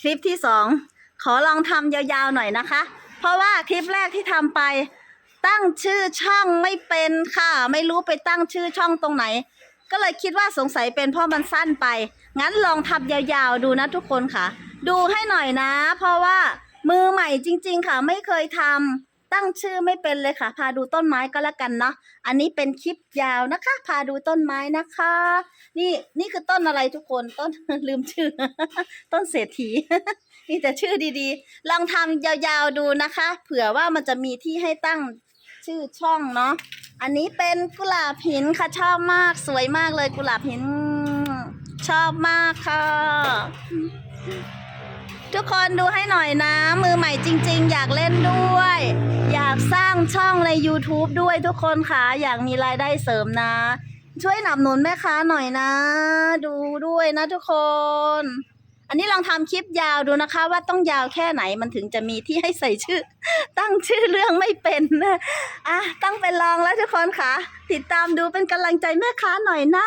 คลิปที่สองขอลองทำยาวๆหน่อยนะคะ เพราะว่าคลิปแรกที่ทำไป ตั้งชื่อช่องไม่เป็นค่ะ ไม่รู้ไปตั้งชื่อช่องตรงไหน ก็เลยคิดว่าสงสัยเป็นเพราะมันสั้นไป งั้นลองทำยาวๆดูนะทุกคนค่ะ ดูให้หน่อยนะ เพราะว่ามือใหม่จริง ๆ ค่ะไม่เคยทำ ตั้งชื่อไม่เป็นเลยค่ะ พาดูต้นไม้ก็แล้วกันเนาะอันนี้เป็นคลิปยาวนะคะ พาดูต้นไม้นะคะ นี่นี่คือต้นอะไรทุกคนต้นลืมชื่อ ต้นเศรษฐีมีแต่ชื่อดีๆ ลองทำยาวๆดูนะคะ เผื่อว่ามันจะมีที่ให้ตั้งชื่อช่องเนาะอันนี้เป็นกุหลาบหินค่ะชอบมากสวยมากเลยกุหลาบหิน ชอบมากค่ะ ทุกคนดูให้หน่อยนะ มือใหม่จริง ๆ อยากเล่นด้วย ช่องใน YouTube ด้วยทุกคนค่ะ อยากมีรายได้เสริมนะ ช่วยหนับหนุนแม่ค้าหน่อยนะ ดูด้วยนะทุกคน อันนี้ลองทำคลิปยาวดูนะคะ ว่าต้องยาวแค่ไหนมันถึงจะมีที่ให้ใส่ชื่อ ตั้งชื่อเรื่องไม่เป็นนะอะตั้งไปลองแล้วทุกคนค่ะ ติดตามดูเป็นกำลังใจแม่ค้าหน่อยนะ